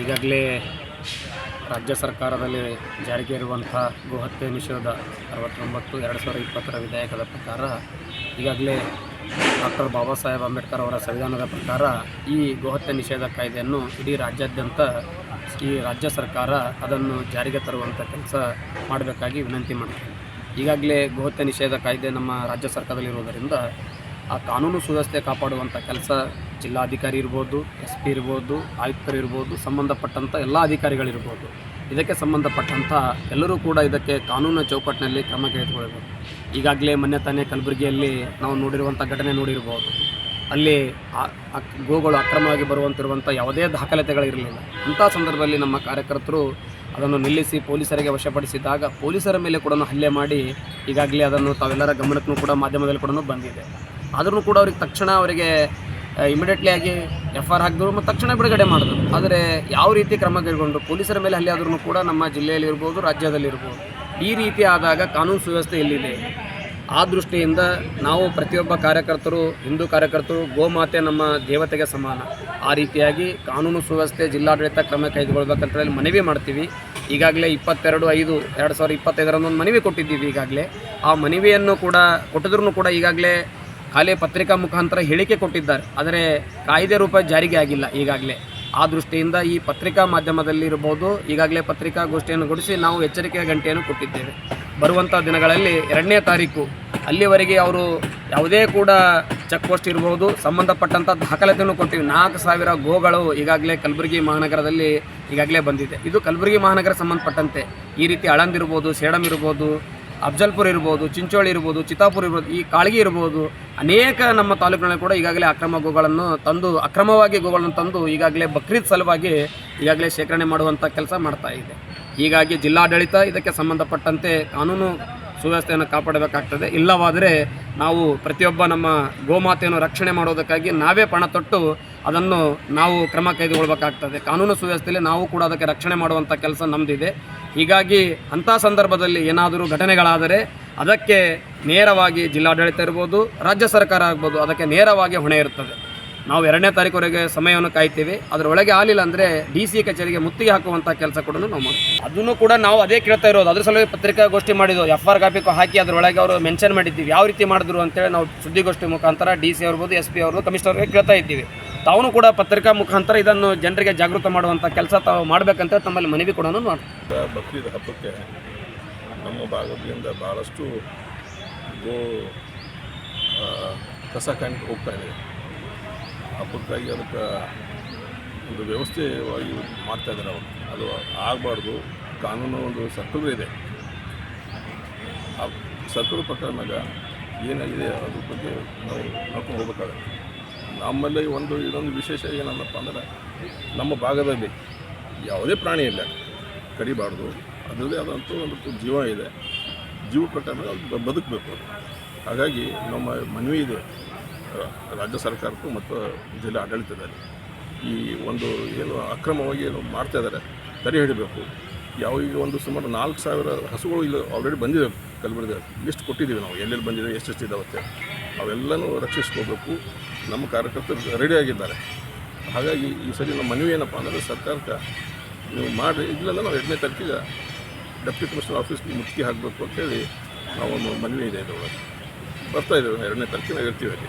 ಈಗಾಗಲೇ ರಾಜ್ಯ ಸರ್ಕಾರದಲ್ಲಿ ಜಾರಿಗೆ ಇರುವಂಥ ಗೋಹತ್ಯೆ ನಿಷೇಧ ಅರವತ್ತೊಂಬತ್ತು, ಎರಡು ಸಾವಿರದ ಇಪ್ಪತ್ತರ ವಿಧೇಯಕದ ಪ್ರಕಾರ, ಈಗಾಗಲೇ ಡಾಕ್ಟರ್ ಬಾಬಾ ಸಾಹೇಬ್ ಅಂಬೇಡ್ಕರ್ ಅವರ ಸಂವಿಧಾನದ ಪ್ರಕಾರ ಈ ಗೋಹತ್ಯೆ ನಿಷೇಧ ಕಾಯ್ದೆಯನ್ನು ಇಡೀ ರಾಜ್ಯಾದ್ಯಂತ ಈ ರಾಜ್ಯ ಸರ್ಕಾರ ಅದನ್ನು ಜಾರಿಗೆ ತರುವಂಥ ಕೆಲಸ ಮಾಡಬೇಕಾಗಿ ವಿನಂತಿ ಮಾಡ್ತೀನಿ. ಈಗಾಗಲೇ ಗೋಹತ್ಯೆ ನಿಷೇಧ ಕಾಯ್ದೆ ನಮ್ಮ ರಾಜ್ಯ ಸರ್ಕಾರದಲ್ಲಿರುವುದರಿಂದ ಆ ಕಾನೂನು ಸುವ್ಯವಸ್ಥೆ ಕಾಪಾಡುವಂಥ ಕೆಲಸ ಜಿಲ್ಲಾಧಿಕಾರಿ ಇರ್ಬೋದು, ಎಸ್ ಪಿ ಇರ್ಬೋದು, ಆಯುಕ್ತರು ಇರ್ಬೋದು, ಸಂಬಂಧಪಟ್ಟಂಥ ಎಲ್ಲ ಅಧಿಕಾರಿಗಳಿರ್ಬೋದು. ಇದಕ್ಕೆ ಸಂಬಂಧಪಟ್ಟಂಥ ಎಲ್ಲರೂ ಕೂಡ ಇದಕ್ಕೆ ಕಾನೂನು ಚೌಕಟ್ಟಿನಲ್ಲಿ ಕ್ರಮ ತೆಗೆದುಕೊಳ್ಬೇಕು ಈಗಾಗಲೇ ಮೊನ್ನೆ ತಾನೇ ಕಲಬುರಗಿಯಲ್ಲಿ ನಾವು ನೋಡಿರುವಂಥ ಘಟನೆ ನೋಡಿರ್ಬೋದು. ಅಲ್ಲಿ ಗೋಗಳು ಅಕ್ರಮವಾಗಿ ಬರುವಂತಿರುವಂಥ ಯಾವುದೇ ದಾಖಲಾತಿಗಳಿರಲಿಲ್ಲ. ಅಂಥ ಸಂದರ್ಭದಲ್ಲಿ ನಮ್ಮ ಕಾರ್ಯಕರ್ತರು ಅದನ್ನು ನಿಲ್ಲಿಸಿ ಪೊಲೀಸರಿಗೆ ವಶಪಡಿಸಿದಾಗ ಪೊಲೀಸರ ಮೇಲೆ ಕೂಡ ಹಲ್ಲೆ ಮಾಡಿ ಈಗಾಗಲೇ ಅದನ್ನು ತಾವೆಲ್ಲರ ಗಮನಕ್ಕೂ ಕೂಡ ಮಾಧ್ಯಮದಲ್ಲಿ ಕೂಡ ಬಂದಿದೆ. ಆದರೂ ಕೂಡ ಅವ್ರಿಗೆ ತಕ್ಷಣ ಅವರಿಗೆ ಇಮಿಡಿಯೇಟ್ಲಿ ಆಗಿ ಎಫ್ ಆರ್ ಹಾಕಿದ್ರು ಮತ್ತು ತಕ್ಷಣ ಬಿಡುಗಡೆ ಮಾಡಿದ್ರು. ಆದರೆ ಯಾವ ರೀತಿ ಕ್ರಮ ಕೈಗೊಂಡು ಪೊಲೀಸರ ಮೇಲೆ ಹಲ್ಲೆ ಆದ್ರೂ ಕೂಡ ನಮ್ಮ ಜಿಲ್ಲೆಯಲ್ಲಿ ಇರ್ಬೋದು, ರಾಜ್ಯದಲ್ಲಿ ಇರ್ಬೋದು, ಈ ರೀತಿ ಆದಾಗ ಕಾನೂನು ಸುವ್ಯವಸ್ಥೆ ಎಲ್ಲಿದೆ? ಆ ದೃಷ್ಟಿಯಿಂದ ನಾವು ಪ್ರತಿಯೊಬ್ಬ ಕಾರ್ಯಕರ್ತರು, ಹಿಂದೂ ಕಾರ್ಯಕರ್ತರು, ಗೋಮಾತೆ ನಮ್ಮ ದೇವತೆಗೆ ಸಮಾನ. ಆ ರೀತಿಯಾಗಿ ಕಾನೂನು ಸುವ್ಯವಸ್ಥೆ, ಜಿಲ್ಲಾಡಳಿತ ಕ್ರಮ ಕೈಗೊಳ್ಬೇಕಂತ ಹೇಳಿ ಮನವಿ ಮಾಡ್ತೀವಿ. ಈಗಾಗಲೇ ಇಪ್ಪತ್ತೆರಡು ಐದು, ಎರಡು ಸಾವಿರದ ಇಪ್ಪತ್ತೈದರಂದು ಒಂದು ಮನವಿ ಕೊಟ್ಟಿದ್ದೀವಿ ಈಗಾಗಲೇ. ಆ ಮನವಿಯನ್ನು ಕೂಡ ಕೊಟ್ಟಿದ್ರೂ ಕೂಡ ಈಗಾಗಲೇ ಖಾಲಿ ಪತ್ರಿಕಾ ಮುಖಾಂತರ ಹೇಳಿಕೆ ಕೊಟ್ಟಿದ್ದಾರೆ. ಆದರೆ ಕಾಯ್ದೆ ರೂಪ ಜಾರಿಗೆ ಆಗಿಲ್ಲ ಈಗಾಗಲೇ. ಆ ದೃಷ್ಟಿಯಿಂದ ಈ ಪತ್ರಿಕಾ ಮಾಧ್ಯಮದಲ್ಲಿ ಇರ್ಬೋದು, ಈಗಾಗಲೇ ಪತ್ರಿಕಾಗೋಷ್ಠಿಯನ್ನು ಗುಡಿಸಿ ನಾವು ಎಚ್ಚರಿಕೆಯ ಗಂಟೆಯನ್ನು ಕೊಟ್ಟಿದ್ದೇವೆ. ಬರುವಂಥ ದಿನಗಳಲ್ಲಿ ಎರಡನೇ ತಾರೀಕು, ಅಲ್ಲಿವರೆಗೆ ಅವರು ಯಾವುದೇ ಕೂಡ ಚೆಕ್ ಪೋಸ್ಟ್ ಇರ್ಬೋದು ಸಂಬಂಧಪಟ್ಟಂಥ ದಾಖಲಾತಿಯನ್ನು ಕೊಟ್ಟಿವಿ. ನಾಲ್ಕು ಸಾವಿರ ಗೋಗಳು ಈಗಾಗಲೇ ಕಲಬುರಗಿ ಮಹಾನಗರದಲ್ಲಿ ಈಗಾಗಲೇ ಬಂದಿದೆ. ಇದು ಕಲಬುರಗಿ ಮಹಾನಗರ ಸಂಬಂಧಪಟ್ಟಂತೆ ಈ ರೀತಿ ಅಳಂದಿರ್ಬೋದು ಸೇಡಮ್ ಸೇಡಂ ಇರ್ಬೋದು ಅಫ್ಜಲ್ಪುರ ಇರ್ಬೋದು, ಚಿಂಚೋಳಿ ಇರ್ಬೋದು, ಚಿತ್ತಾಪುರ ಇರ್ಬೋದು, ಈ ಕಾಳಗಿ ಇರ್ಬೋದು, ಅನೇಕ ನಮ್ಮ ತಾಲೂಕಿನಲ್ಲಿ ಕೂಡ ಈಗಾಗಲೇ ಅಕ್ರಮ ಗೋಗಳನ್ನು ತಂದು, ಅಕ್ರಮವಾಗಿ ಗೋಗಳನ್ನು ತಂದು ಈಗಾಗಲೇ ಬಕ್ರೀದ್ ಸಲುವಾಗಿ ಈಗಾಗಲೇ ಶೇಖರಣೆ ಮಾಡುವಂಥ ಕೆಲಸ ಮಾಡ್ತಾ ಇದೆ. ಹೀಗಾಗಿ ಜಿಲ್ಲಾಡಳಿತ ಇದಕ್ಕೆ ಸಂಬಂಧಪಟ್ಟಂತೆ ಕಾನೂನು ಸುವ್ಯವಸ್ಥೆಯನ್ನು ಕಾಪಾಡಬೇಕಾಗ್ತದೆ. ಇಲ್ಲವಾದರೆ ನಾವು ಪ್ರತಿಯೊಬ್ಬ ನಮ್ಮ ಗೋಮಾತೆಯನ್ನು ರಕ್ಷಣೆ ಮಾಡೋದಕ್ಕಾಗಿ ನಾವೇ ಪಣ ತೊಟ್ಟು ಅದನ್ನು ನಾವು ಕ್ರಮ ಕೈಗೊಳ್ಳಬೇಕಾಗ್ತದೆ ಕಾನೂನು ಸುವ್ಯವಸ್ಥೆಯಲ್ಲಿ ನಾವು ಕೂಡ ಅದಕ್ಕೆ ರಕ್ಷಣೆ ಮಾಡುವಂಥ ಕೆಲಸ ನಮ್ಮದಿದೆ ಹೀಗಾಗಿ ಅಂಥ ಸಂದರ್ಭದಲ್ಲಿ ಏನಾದರೂ ಘಟನೆಗಳಾದರೆ ಅದಕ್ಕೆ ನೇರವಾಗಿ ಜಿಲ್ಲಾಡಳಿತ ಇರ್ಬೋದು, ರಾಜ್ಯ ಸರ್ಕಾರ ಆಗ್ಬೋದು, ಅದಕ್ಕೆ ನೇರವಾಗಿ ಹೊಣೆ ಇರ್ತದೆ. ನಾವು ಎರಡನೇ ತಾರೀಕುವರೆಗೆ ಸಮಯವನ್ನು ಕಾಯ್ತೀವಿ. ಅದರೊಳಗೆ ಆಗಲಿಲ್ಲ ಅಂದರೆ ಡಿ ಸಿ ಕಚೇರಿಗೆ ಮುತ್ತಿಗೆ ಹಾಕುವಂಥ ಕೆಲಸ ಕೂಡ ನಾವು ಮಾಡ್ತೀವಿ. ಅದನ್ನು ಕೂಡ ನಾವು ಅದೇ ಕೇಳ್ತಾ ಇರೋದು. ಅದ್ರ ಸಲುವಾಗಿ ಪತ್ರಿಕಾಗೋಷ್ಠಿ ಮಾಡಿದ್ದು ಎಫ್ ಆರ್ ಕಾಪಿ ಹಾಕಿ ಅದರೊಳಗೆ ಅವರು ಮೆನ್ಷನ್ ಮಾಡಿದ್ದೀವಿ. ಯಾವ ರೀತಿ ಮಾಡಿದ್ರು ಅಂತೇಳಿ ನಾವು ಸುದ್ದಿಗೋಷ್ಠಿ ಮುಖಾಂತರ ಡಿ ಸಿ ಅವ್ರದ್ದು, ಎಸ್ ಪಿ ಅವ್ರದ್ದು, ಕಮಿಷನರ್ಗೆ ಕೇಳ್ತಾ ಇದ್ದೀವಿ. ತಾವು ಕೂಡ ಪತ್ರಿಕಾ ಮುಖಾಂತರ ಇದನ್ನು ಜನರಿಗೆ ಜಾಗೃತ ಮಾಡುವಂಥ ಕೆಲಸ ತಾವು ಮಾಡಬೇಕಂತ ತಮ್ಮಲ್ಲಿ ಮನವಿ ಕೂಡ ಮಾಡ್ತೀವಿ ಬಕ್ರೀದ್ ಹಬ್ಬಕ್ಕೆ ನಮ್ಮ ಭಾಗದಿಂದ ಭಾಳಷ್ಟು ಗೋ ಕಸ ಕಂಡು ಹೋಗ್ತಾ ಇದೆ. ಹಬ್ಬಕ್ಕಾಗಿ ಅದಕ್ಕೆ ಒಂದು ಮಾಡ್ತಾ ಇದ್ದಾರೆ ಅವರು. ಅದು ಆಗಬಾರ್ದು. ಕಾನೂನು ಒಂದು ಸರ್ಕಲ್ ಇದೆ. ಆ ಸರ್ಕಲ್ ಪ್ರಕಾರ ಮ್ಯಾಗ ಏನಾಗಿದೆ ಅದ್ರ ಬಗ್ಗೆ ನಾವು ನೋಡ್ಕೊಂಡು ಹೋಗ್ಬೇಕಾಗತ್ತೆ. ನಮ್ಮಲ್ಲಿ ಒಂದು ಇದೊಂದು ವಿಶೇಷ ಏನಂದಪ್ಪ ಅಂದ್ರೆ ನಮ್ಮ ಭಾಗದಲ್ಲಿ ಯಾವುದೇ ಪ್ರಾಣಿ ಇಲ್ಲ. ಕಡಿಬಾರ್ದು. ಅದರದೇ ಆದಂಥ ಒಂದು ಜೀವ ಇದೆ. ಜೀವ ಪ್ರಕಾರ ಅದು ಬದುಕಬೇಕು ಹಾಗಾಗಿ ನಮ್ಮ ಮನವಿ ಇದೆ ರಾಜ್ಯ ಸರ್ಕಾರಕ್ಕೂ ಮತ್ತು ಜಿಲ್ಲಾ ಆಡಳಿತದಲ್ಲಿ. ಈ ಒಂದು ಏನು ಅಕ್ರಮವಾಗಿ ಏನು ಮಾಡ್ತಾ ಇದ್ದಾರೆ, ತಡೆ ಹಿಡಿಬೇಕು. ಯಾವ ಈಗ ಒಂದು ಸುಮಾರು ನಾಲ್ಕು ಸಾವಿರ ಹಸುಗಳು ಇಲ್ಲಿ ಆಲ್ರೆಡಿ ಬಂದಿದೆ ಕಲಬುರಗಿ ಲಿಸ್ಟ್ ಕೊಟ್ಟಿದ್ದೀವಿ ನಾವು. ಎಲ್ಲೆಲ್ಲಿ ಬಂದಿದೆ ಎಷ್ಟೆಷ್ಟು ಇದಾವತ್ತೆ ಅವೆಲ್ಲನೂ ರಕ್ಷಿಸ್ಕೋಬೇಕು. ನಮ್ಮ ಕಾರ್ಯಕರ್ತರು ರೆಡಿ ಆಗಿದ್ದಾರೆ. ಹಾಗಾಗಿ ಈ ಸರಿ ನಮ್ಮ ಮನವಿ ಏನಪ್ಪ ಅಂದರೆ ಸರ್ಕಾರಕ್ಕೆ ನೀವು ಮಾಡಿ ಇಲ್ಲಲ್ಲ ನಾವು ಎರಡನೇ ತಾರೀಕಿಗೆ ಡೆಪ್ಯೂಟಿ ಕಮಿಷನರ್ ಆಫೀಸ್ಗೆ ಮುಟ್ಟಿ ಹಾಕಬೇಕು ಅಂತೇಳಿ ನಾವು ಒಂದು ಮನವಿ ಇದೆ ಇದರೊಳಗೆ. ಬರ್ತಾ ಇದ್ದೇವೆ ಎರಡನೇ ನಾವು ಇರ್ತೀವಿ ಅಲ್ಲಿ.